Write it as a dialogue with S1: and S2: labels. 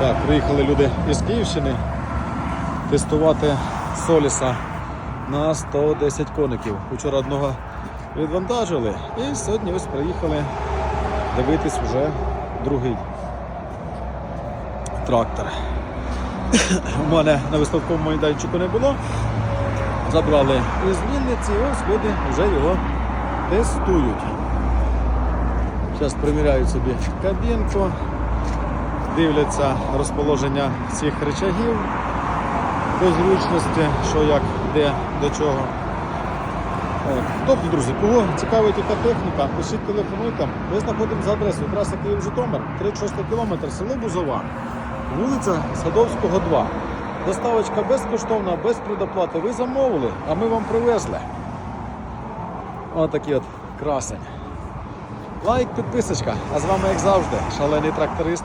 S1: Так, приїхали люди із Київщини тестувати Соліса на 110 коників. Вчора одного відвантажили і сьогодні ось приїхали дивитись вже другий трактор. У мене на виставковому майданчику не було. Забрали із Вінниці, і ось люди вже його тестують. Зараз приміряють собі кабінку, дивляться розположення всіх речагів до зручності, що як, де, до чого. Тобто, друзі, кого цікавить яка техніка, пишіть телефонуйте. Ми знаходимо за адресою траса Київ-Житомир, 36 кілометр, село Бузова, вулиця Садовського, 2. Доставочка безкоштовна, без предоплати. Ви замовили, а ми вам привезли. Отакий от красень. Лайк, підписочка. А з вами, як завжди, шалений тракторист.